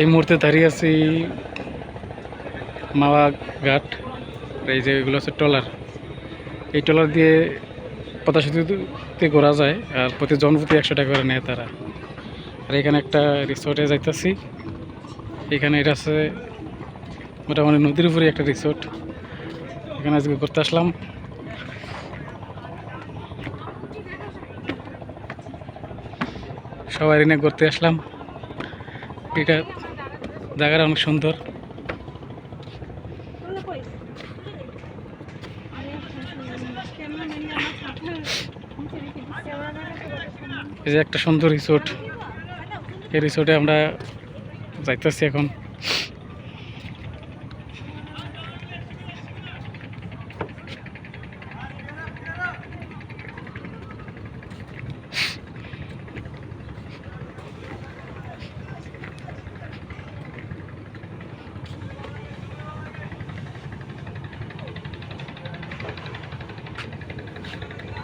এই মুহূর্তে দাঁড়িয়ে আছি মাওয়া ঘাট। এই যে এগুলো হচ্ছে ট্রলার। এই ট্রলার দিয়ে পদ্মা সেতুতে ঘোরা যায় আর প্রতি জনপ্রতি একশো টাকা করে নেয় তারা। আর এখানে একটা রিসোর্টে যাইতেছি। এখানে এটা আছে মোটামুটি নদীর উপরে একটা রিসোর্ট। এখানে আজকে ঘুরতে আসলাম। সবাই এনে ঘুরতে আসলাম। এটা জায়গাটা অনেক সুন্দর। এই যে একটা সুন্দর রিসোর্ট এই রিসোর্টে আমরা যাইতেছি এখন।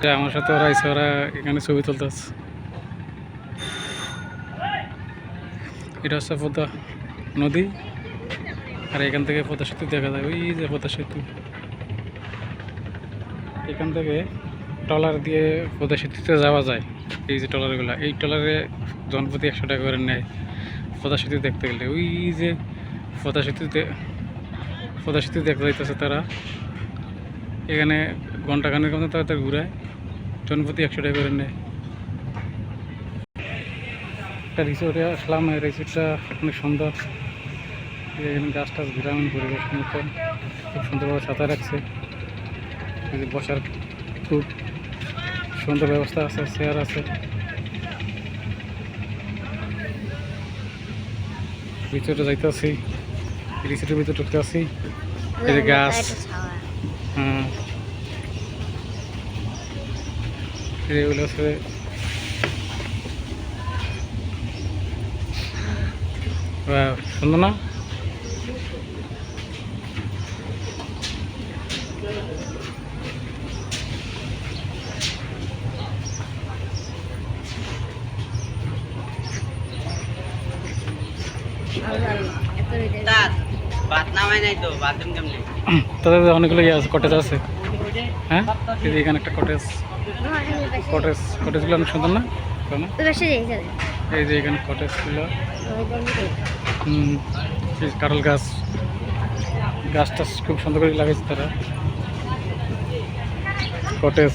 এটা আমার সাথে ওরা আইসে ওরা এখানে ছবি তুলতে তুলতেছে এটা হচ্ছে পদ্মা নদী। আর এখান থেকে পদ্মা সেতু দেখা যায়। ওই যে পদ্মা সেতু। এখান থেকে ট্রলার দিয়ে পদ্মা সেতুতে যাওয়া যায়। এই যে ট্রলারগুলো, এই ট্রলারে জনপ্রতি একশো টাকা করে নেয় পদ্মা সেতু দেখতে গেলে। ওই যে পদ্মা সেতুতে, পদ্মা সেতু দেখতে যাইতেছে তারা। এখানে ঘণ্টা খানেক মতো তারা তারা ঘুরায়। জনপ্রতি একশো টাকা করে নেয়। একটা রিসোর্টে আসলাম এই রিসোর্টটা অনেক সুন্দর। এখানে গাছ টাছ গ্রামীণ পরিবেশ মতন খুব সুন্দরভাবে সাঁতার রাখছে বসার খুব সুন্দর ব্যবস্থা আছে চেয়ার আছে। ভিতরে যাইতেছি রিসোর্টের ভিতরে ঢুকতে এই যে গাছ। হ্যাঁ। এগুলো হচ্ছে সুন্দর না। বাথরুম কেমনে? তাদের অনেকগুলো কটেজ আছে। হ্যাঁ? এখানে একটা কটেজ। কটেজ কটেজগুলো অনেক সুন্দর না? এই যে এখানে কটেজগুলো হুম, কারল গাছ গাছ। টাছ খুব সুন্দর করে লাগাইছে তারা। কটেজ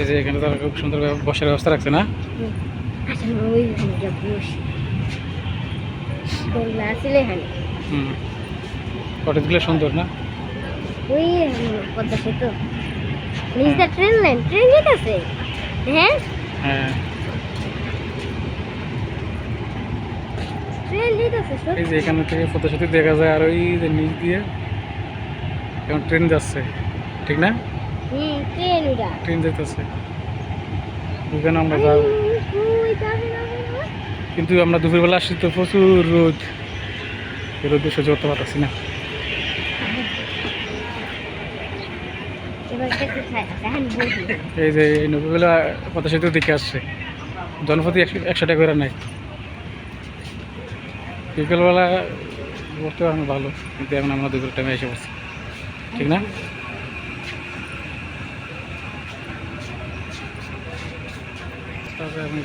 এই যে এখানে তারা খুব সুন্দর বসার ব্যবস্থা রাখছে না? হুম। কটেজগুলো সুন্দর না? ট্রেন লাইন ট্রেন যেতেছে হ্যাঁ? হ্যাঁ। এই যে এখানে থেকে পদ্মা সেতু দেখা যায় আর ওই যে নিচ দিয়ে এখন ট্রেন যাচ্ছে ঠিক না? হুম ট্রেন যাইতেছে ওখানে আমরা যাব। ওই কিন্তু আমরা দুপুরবেলা আসছি তো প্রচুর রোদ। রোদে সহ্য করতে পারতেছি না। এই যে এই নদীগুলো পদ্মা সেতু দিকে আসছে। জনপ্রতি একশো টাকা করে নেয়। বিকেলবেলা করতে আমি ভালো, কিন্তু এখন আমরা দুপুর টাইমে এসে পড়ছি। ঠিক না? তারপরে আপনি